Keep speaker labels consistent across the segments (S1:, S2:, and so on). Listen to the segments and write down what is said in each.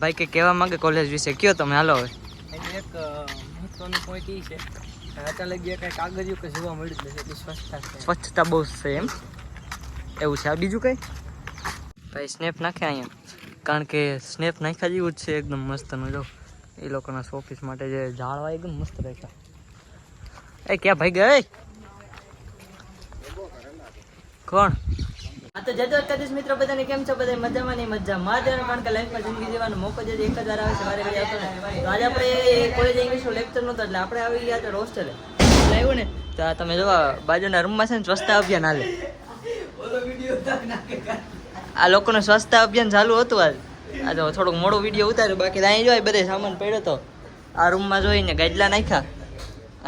S1: ભાઈ કે કહેવા માંગે કોલેજ વિશે? કયો તમે? હાલો હવે.
S2: એક મહત્વનો પોઈન્ટ એ છે કે અત્યારે કાંઈ કાગળિયું કે જોવા મળ્યું જ નથી એટલી સ્વચ્છતા છે.
S1: સ્વચ્છતા બહુ છે એમ. એવું છે. આ બીજું કંઈ? ભાઈ સ્નેપ નાખે અહીંયા. કારણ કે સ્નેપ નાખ્યા જેવું જ છે એકદમ મસ્તનું. જો એ લોકોના શોપીસ માટે જે ઝાડવા એકદમ મસ્ત રાખ્યા. એ ક્યાં ભાઈ ગઈ? કોણ? તો જય દ્વારકાધીશ મિત્રો, બધાને કેમ છો? બધા મજામાં નહીં મજા. માધ્યમ કારણ કે લાઈફમાં જિંદગી જીવવાનો મોકો જે એક વાર આવે છે મારે ઘડી આવતો ને તો આજે આપણે કોલેજ ઇંગ્લિશનું લેક્ચર નહોતો, એટલે આપણે આવી ગયા હતા હોસ્ટેલે આવ્યું ને? તો આ તમે જોવા બાજુના રૂમમાં છે ને સ્વચ્છતા અભિયાન હાલે. આ લોકોનું સ્વચ્છતા અભિયાન ચાલુ હતું આજ આ તો થોડોક મોડો વીડિયો ઉતાર્યો, બાકી અહીં જોઈ બધે સામાન પડ્યો તો. આ રૂમમાં જોઈને ગાડલા નાખ્યા,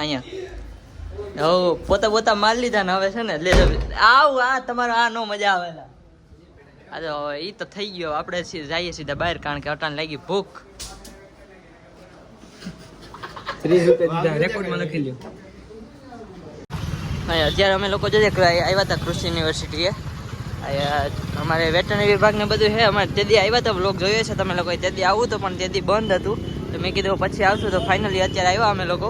S1: અહીંયા. હો પોતા પોતા માર લીધા ને હવે છે ને લે આવ આ તમારો આ નો મજા આવેલા આજે હવે એ તો થઈ ગયો આપણે જઈએ સીધા બહાર કારણ કે અટાણ લાગી ભૂખ.
S2: ત્રીસ રૂપિયા રેકોર્ડમાં લખી લ્યો.
S1: અત્યારે અમે લોકો જોઈએ આવ્યા હતા કૃષિ યુનિવર્સિટીએ અમારે વેટરનરી વિભાગ ને બધું છે અમારે તે આવ્યા હતા બ્લોગ જોયો છે તમે લોકોએ તેથી આવું તો પણ તેદી બંધ હતું. તો મેં કીધું પછી આવશું તો ફાઇનલી અત્યારે આવ્યા અમે લોકો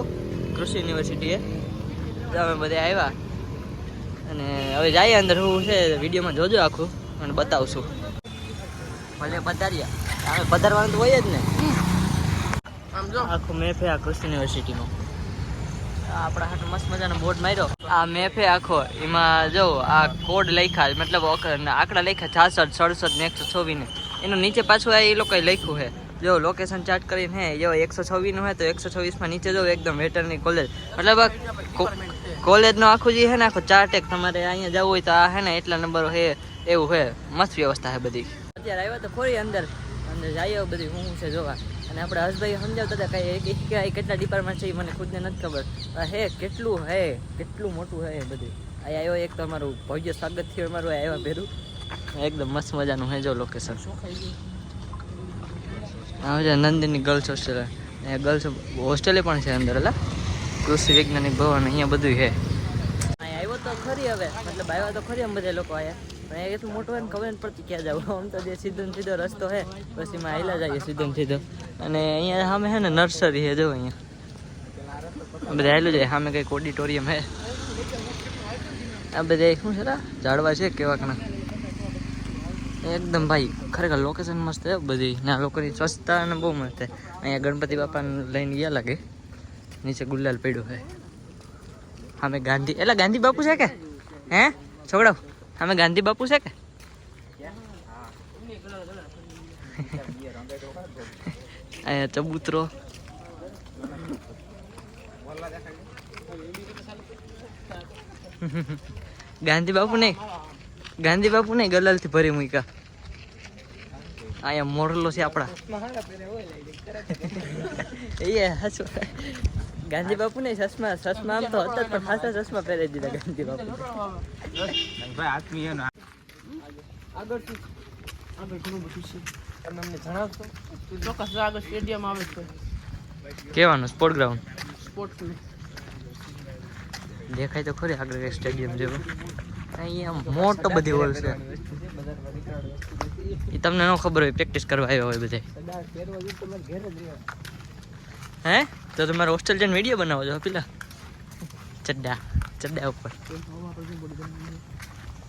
S1: કૃષિ યુનિવર્સિટીએ. અમે બધા આવ્યા અને હવે જઈએ અંદર શું છે વિડીયોમાં જોજો આખું અને બતાવશું. ભલે પધાર્યા અમે પધારવાનું તો હોય જ ને. આખું મેફે આ કૃષ્ણ યુનિવર્સિટીનો આ આપણા હાથ મસ્ત મજાનો બોર્ડ માર્યો. આ મેફે આખો એમાં જો આ કોડ લખ્યા મતલબ આંકડા લખ્યા છાસઠ સડસઠ ને એકસો છવ્વીસ ને. એનું નીચે પાછું આ એ લોકોએ લખ્યું છે. જો લોકેશન ચાર્ટ કરીને, હે, જો એકસો છવ્વીસનું હે તો એકસો છવ્વીસમાં નીચે જો એકદમ વેટરની કોલેજ મતલબ આ કોલેજનો આખું જે છે ને, આખો ચાર્ટ એક, તમારે અહીંયા જવું હોય તો આ હે ને, એટલા નંબરો હે, એવું હે. મસ્ત વ્યવસ્થા હે બધી. અત્યારે આવ્યા તો ખોરી અંદર. અંદર જઈએ બધી, હું શું છે જોવા. અને આપણે હસભાઈ સમજાવતા હતા કઈ કે આ કેટલા ડિપાર્ટમેન્ટ છે એ મને ખુદને નથી ખબર. હે, કેટલું હે, કેટલું મોટું હે બધું. અહીં આવ્યો એક તો અમારું ભવ્ય સ્વાગત થયું, અમારું આવ્યા ભેરું. એકદમ મસ્ત મજાનું હે જો લોકેશન હા છે નંદિની ગર્લ્સ હોસ્ટેલ અહીંયા ગર્લ્સ હોસ્ટેલે પણ છે અંદર એટલે કૃષિ વૈજ્ઞાનિક ભવન, અહીંયા બધું છે. આવ્યો તો ખરી હવે. મતલબ આવ્યા તો ખરી બધા લોકો આયા પણ એટલું મોટું હોય ને ખબર પડતી ક્યાં જવું. તો જે સીધો રસ્તો છે એમાં હાલ્યા જઈએ સીધો ને અને અહીંયા સામે છે ને નર્સરી છે, જો અહીંયા. બધા આવેલું જાય. સામે કંઈક ઓડિટોરિયમ છે. આ બધા શું છે? ઝાડવા છે કેવા કણા? એકદમ ભાઈ, ખરેખર લોકેશન મસ્ત છે, બધી. ને આ લોકોની સ્વચ્છતા અને બહુ મસ્ત છે. અહીંયા ગણપતિ બાપાને લઈને ગયા લાગે. નીચે ગુલાલ પડ્યો છે. અમે ગાંધી, એટલે ગાંધી બાપુ છે કે? હે? છોકરાઓ અમે ગાંધી બાપુ છે કે? અહીંયા ચબૂતરો. ગાંધી બાપુ નહીં. ગાંધી બાપુ નહીં ગલાલથી ભરી મૂક્યા. અહીંયા મોરલો છે આપણા. એ હાચું. ગાંધી બાપુ નહીં સસમા ચશ્મા આમ તો હતા પણ ખાસા ચશ્મા પહેરી દીધા ગાંધી બાપુ
S2: આગળથી આગળ ઘણું બધું છે તમે અમને જણાવશો
S3: ચોક્કસ આગળ સ્ટેડિયમ આવે છે
S1: કેવાનું સ્પોર્ટ ગ્રાઉન્ડ દેખાય તો ખરી આગળ સ્ટેડિયમ જેવું. અહીંયા મોટો બધી હોલ છે. એ તમને ન ખબર હોય પ્રેક્ટિસ કરવા આવ્યો હોય બધે. હે? તો તમારે હોસ્ટેલ જઈને વીડિયો બનાવો છો, પેલા? ચડ્ડા ચડ્ડા ઉપર.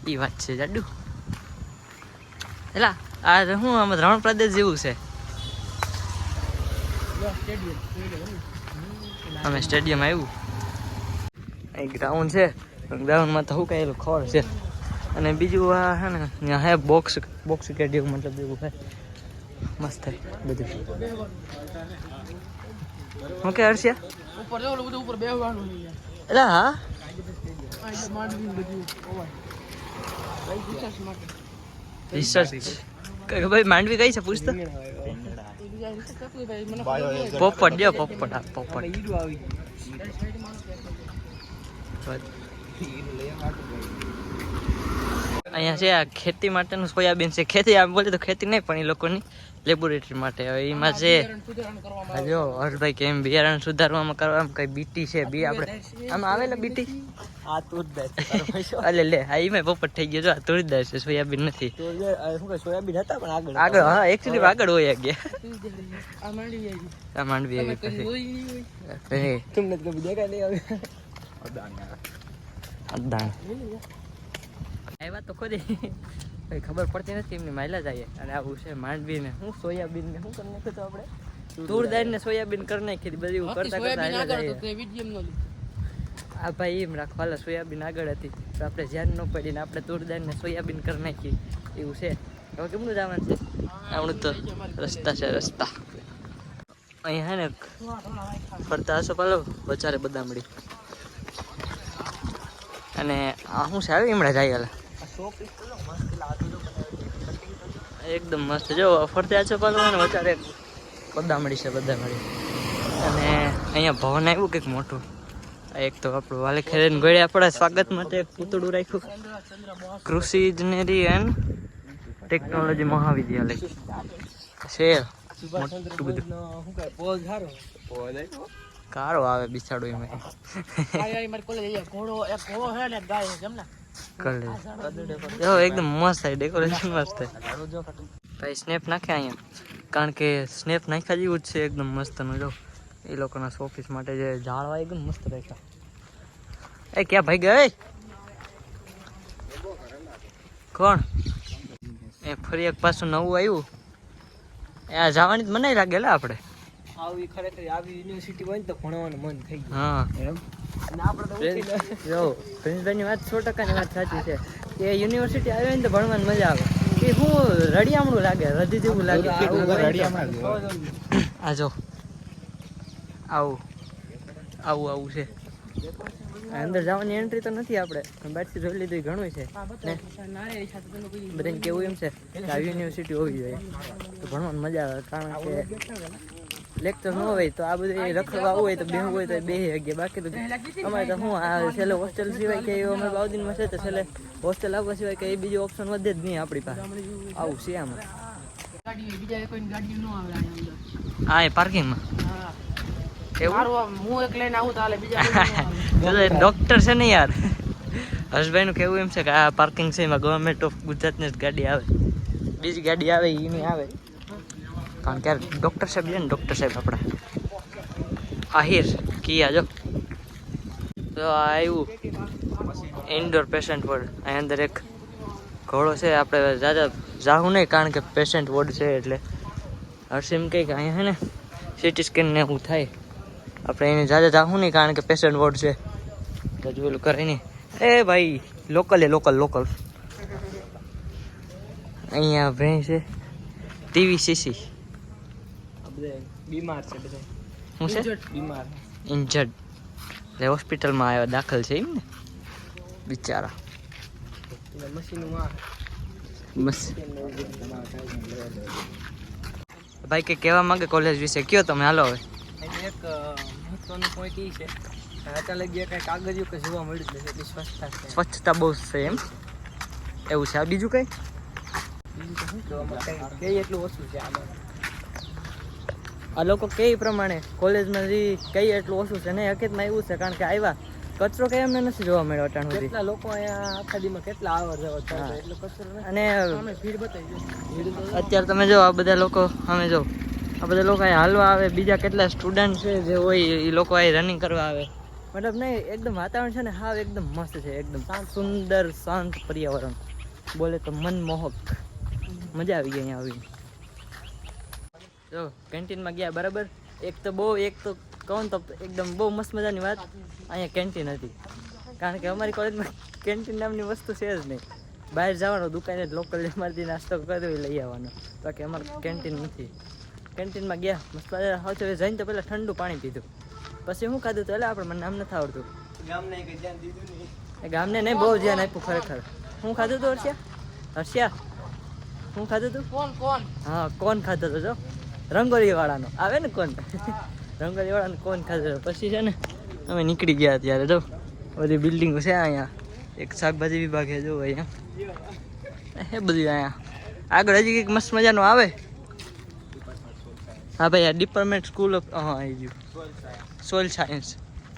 S1: એ વાત છે, જાડુ. એલા, આ શું, આમ રણ પ્રદેશ જેવું છે? અમે સ્ટેડિયમ આવ્યું. અહીં ગ્રાઉન્ડ છે. ગ્રાઉન્ડમાં તો શું કહેલું ખોળ છે. અને બીજું આ હે ને ત્યાં હે બોક્સ બોક્સ સ્ટેડિયમ મતલબ એવું હે. મસ્ત થાય બધું. ઓકે હર્ષ્યા?
S3: ઉપર જો બધું ઉપર બેહવાનું
S1: એટલે હા?
S3: રિસર્ચ
S1: ભાઈ માંડવી કઈ છે પૂછતો. પોપટ દો પોપટ પોપટ.
S2: આવી
S1: અહીંયા છે આ ખેતી માટેનું સોયાબીન છે. ખેતી આમ બોલે તો ખેતી નહીં પણ એ લોકોની લેબોરેટરી માટે. હવે એમાં છે
S3: સુધારણ કરવામાં
S1: આ જો હર્ષભાઈ કેમ બિયારણ સુધારવામાં કરવામાં કઈ બીટી છે બી આપણે આમ આવેલા બીટી?
S2: આ તું જ દે
S1: અલે લે હા એમાં પોપટ થઈ ગયો જો આ તુરીદાર છે સોયાબીન નથી.
S2: સોયાબીન હતા પણ આગળ?
S1: આગળ હા એકચ્યુઅલી આગળ હોય ગયા.
S3: આ માંડવી આવી.
S1: આ માંડવી આવી પછી.
S2: તમને તો કભી દેખાય નહીં હવે.
S1: અદાણ આવ્યા તો ખરી કઈ ખબર પડતી નથી એમની માયલા જાય અને આવું છે માંડવી ને હું સોયાબીન ને શું કરી નાખ્યું તો આપણે? તુરદાર ને સોયાબીન કરી નાખી હતી બધી કરતા કરતા આ ભાઈ એમ રાખવાલા સોયાબીન આગળ હતી. તો આપણે ધ્યાન ન પડીને આપણે તુરદાર ને સોયાબીન કરી નાખી. એવું છે. હવે કેમનું જવાનું છે? આપણું તો રસ્તા છે રસ્તા. અહીંયા ને ફરતા હશો પાલો બચારે બદામડી. અને આ શું સારું હમણાં જાય હાલ. એકદમ મસ્ત. જો ફરતા છો પાલો ને વચારે મળી છે બદામડી અને અહીંયા ભવન આવ્યું કંઈક મોટું. એક તો આપણું વાલે ખેરે ગોળે આપણા સ્વાગત માટે એક પૂતળું રાખ્યું. કૃષિ ઇજનેરી એન્ડ ટેકનોલોજી મહાવિદ્યાલય. છે. મોટું બધું. કારો આવે બિચાડો એમાં.
S3: મારી કોલેજ અહીંયા ઘોડો એક ઘોડો છે ને ગાય છે
S1: જો એકદમ મસ્ત થાય ડેકોરેશન મસ્ત ભાઈ સ્નેપ નાખ્યા અહીંયા. કારણ કે સ્નેપ નાખ્યા જેવું જ છે એકદમ મસ્તનું. જો એ લોકોના શોપીસ માટે જે ઝાડવા એકદમ મસ્ત રાખ્યા. એ ક્યાં ભાઈ ગઈ? કોણ? એ ફરી એક પાછું નવું આવ્યું. એ જવાની જ મને લાગે લે આપણે.
S2: આવી ખરેખર આવી યુનિવર્સિટી હોય ને તો ભણવાનું મન થઈ ગયું.
S1: હા.
S2: એમ?
S1: જો વાત સો ટકાની વાત સાચી છે કે યુનિવર્સિટી આવે ને તો ભણવાની મજા આવે. કે હું રડિયામણું લાગે રધી જેવું લાગે. આ જો. આવું. આવું આવું છે. અંદર જવાની એન્ટ્રી તો નથી આપણે પણ બહારથી જોઈ લીધું ઘણું છે. બધાને કેવું એમ છે કે આ યુનિવર્સિટી હોવી જોઈએ. તો ભણવાની મજા આવે કારણ કે લેક્ચર ન હોય તો આ બધું રખડવા હોય તો બેહવું હોય તો બે વાગ્યે બાકી તો અમારે તો હું આ છેલ્લે હોસ્ટેલ સિવાય કે અમે બાઉદીનમાં છે તો છેલ્લે હોસ્ટેલ આવવા સિવાય કે એ બીજો ઓપ્શન વધે જ નહીં આપણી પાસે. આવું છે આમાં.
S3: ન
S1: હા. એ પાર્કિંગમાં
S3: ન.
S1: ડોક્ટર છે ને યાર. હર્ષભાઈ નું કેવું એમ છે કે આ પાર્કિંગ છે એમાં ગવર્મેન્ટ ઓફ ગુજરાતની જ ગાડી આવે. બીજી ગાડી આવે એ નહીં આવે. કારણ કે ડૉક્ટર સાહેબ છે ને ડૉક્ટર સાહેબ આપણા. આહિર કિયા જો. તો આવ્યું ઇન્ડોર પેશન્ટ વોર્ડ અહીં અંદર એક ઘોડો છે, આપણે જાજા જાવું નહીં, કારણ કે પેશન્ટ વોર્ડ છે એટલે. હર્ષિમ કંઈક અહીંયા છે ને સિટી સ્કેન ને એવું થાય. આપણે એને જાજા જાવું નહીં, કારણ કે પેશન્ટ વોર્ડ છે. ગજવેલું કરે નહીં. એ ભાઈ લોકલ એ લોકલ લોકલ અહીંયા ભાઈ છે. TV, CC.
S2: બધા બીમાર છે બધા
S1: હું છે?
S2: બીમાર.
S1: ઇન્જર્ડ એટલે હોસ્પિટલમાં આવ્યા દાખલ છે એમ ને બિચારા ભાઈ કે કહેવા માંગે કોલેજ વિશે? કયો તમે? હાલો હવે.
S2: એક મહત્વનું પોઈન્ટ એ છે. અત્યારે અચાનક જે કાંઈ કાગળિયું કે જોવા મળ્યું છે નથી એટલી સ્વચ્છતા છે.
S1: સ્વચ્છતા બહુ છે એમ? એવું છે આ બીજું કઈ?
S2: બીજું કંઈ એટલું ઓછું છે આમાં.
S1: આ લોકો કે પ્રમાણે કોલેજમાં જે કઈ એટલું ઓછું છે ને હકીકતમાં એવું છે કારણ કે આવ્યા કચરો કઈ અમને નથી જોવા મળ્યો અટાણ સુધી.
S2: કેટલા લોકો અહીંયા આખા દીમાં કેટલા આવર જવા એટલો કચરો
S1: અને
S3: ભીડ બતાવી
S1: અત્યારે તમે જો આ બધા લોકો અમે જો આ બધા લોકો અહીં હાલવા આવે બીજા કેટલા સ્ટુડન્ટ છે જે હોય એ લોકો અહીં રનિંગ કરવા આવે. મતલબ નહીં એકદમ વાતાવરણ છે ને હાવ એકદમ મસ્ત છે એકદમ શાંત. સુંદર શાંત પર્યાવરણ. બોલે તો મનમોહક. મજા આવી ગઈ અહીંયા આવીને જો કેન્ટીનમાં ગયા બરાબર? એક તો બહુ એક તો કહું તો એકદમ બહુ મસ્ત મજાની વાત. અહીંયા કેન્ટીન હતી. કારણ કે અમારી કોલેજમાં કેન્ટીન નામની વસ્તુ છે જ નહીં. બહાર જવાનું દુકાને લોકલ અમારથી નાસ્તો કર્યો એ લઈ આવવાનો. બાકી અમારે કેન્ટીન નથી. કેન્ટીનમાં ગયા મસ્ત હવે જઈને તો પહેલાં ઠંડુ પાણી પીધું. પછી શું ખાધું તો? એટલે આપણે મને નામ નથી આવડતું.
S2: ગામને નહીં
S1: એ ગામને નહીં બહુ ધ્યાન આપ્યું ખરેખર. હું ખાધું હતું હર્ષિયા? હર્ષિયા હું ખાધું હતું
S3: કોણ કોણ?
S1: હા કોણ ખાધો હતો જો. રંગોલી વાળાનો આવે ને કોણ? રંગોલી વાળાનો કોણ ખાધો? પછી છે ને, અમે નીકળી ગયા ત્યારે જો, બધી બિલ્ડિંગો છે અહીંયા. એક શાકભાજી વિભાગ છે, જો અહીંયા. એ બધું અહીંયા. આગળ હજી કંઈક મસ્ત મજાનો આવે? હા ભાઈ, આ ડિપાર્ટમેન્ટ સ્કૂલ ઓફ હા આવી ગયું સોઇલ સાયન્સ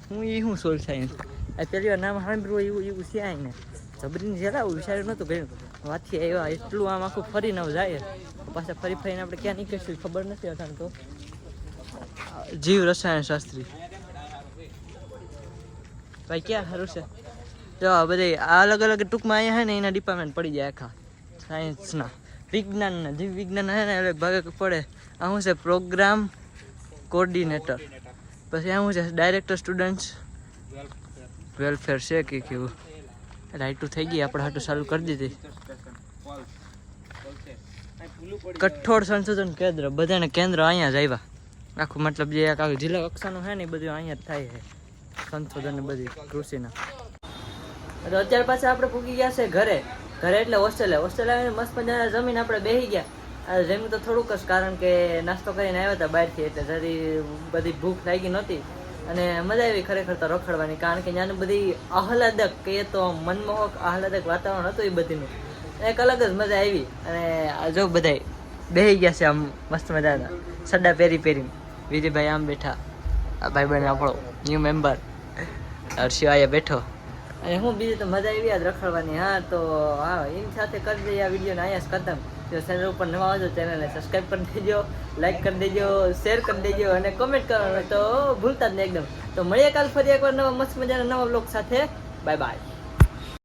S1: હું એ હું સોઇલ સાયન્સ આ પહેલી વાર નામ સાંભળ્યું એવું એવું છે આઈને જબરીને જરા વિચાર્યું નહોતું કર્યું. વાતથી આવ્યા એટલું આમ આખું ફરીને જાય. પાછા ફરી ફરીને આપણે ક્યાં નીકળીશું ખબર નથી અટાણ તો. જીવ રસાયણ શાસ્ત્રી. ભાઈ, ક્યાં સારું છે? જો બધે અલગ અલગ ટૂંકમાં અહીંયા હે ને, એના ડિપાર્ટમેન્ટ પડી જાય આખા. સાયન્સના વિજ્ઞાનના જીવ વિજ્ઞાન હે ને એટલે ભાગ પડે. આ શું છે? પ્રોગ્રામ કોર્ડિનેટર પછી આ શું છે? ડાયરેક્ટર સ્ટુડન્ટ્સ વેલફેર છે કે કેવું? રાઈટું થઈ ગઈ, આપણે હાટું ચાલુ કરી દીધી. કઠોળ સંશોધન કેન્દ્ર, બધાને કેન્દ્ર અહીંયા જ આવ્યા આખું મતલબ જે આખું જિલ્લા કક્ષાનું છે ને એ બધું અહીંયા જ થાય છે. સંશોધન બધી, કૃષિના. તો અત્યારે પાછા આપણે પૂગી ગયા છે ઘરે. ઘરે એટલે હોસ્ટેલે. હોસ્ટેલ આવીને મસ્ત મજાના જમીન આપણે બેસી ગયા. જમીન તો થોડુંક જ, કારણ કે નાસ્તો કરીને આવ્યા હતા બહારથી, એટલે જરી બધી ભૂખ લાગી નહોતી. અને મજા આવી ખરેખર તો રખડવાની, કારણ કે ત્યાંની બધી આહલાદક, કહીએ તો મનમોહક, આહલાદક વાતાવરણ હતું એ બધીનું. એક અલગ જ મજા આવી. અને જો બધાય બેસી ગયા છે આમ મસ્ત મજાના. સડા પહેરી પહેરીને. વિજયભાઈ આમ બેઠા. આ ભાઈ બહેન આપણો ન્યૂ મેમ્બર હર્ષિયો આયા બેઠો. અને હું બીજી તો મજા આવી યાદ રખડવાની. હા, તો હા, એની સાથે કરી દઈએ આ વિડીયોને. અહીંયા જ ખતમ. જો ચેનલ ઉપર નવા આવજો ચેનલને સબસ્ક્રાઈબ કરી દેજો લાઈક કરી દેજો શેર કરી દેજો અને કમેન્ટ કરવાનું તો ભૂલતા જ નહીં એકદમ. તો મળીએ કાલ ફરી એકવાર નવા મસ્ત મજાના નવા બ્લોગ સાથે. Bye bye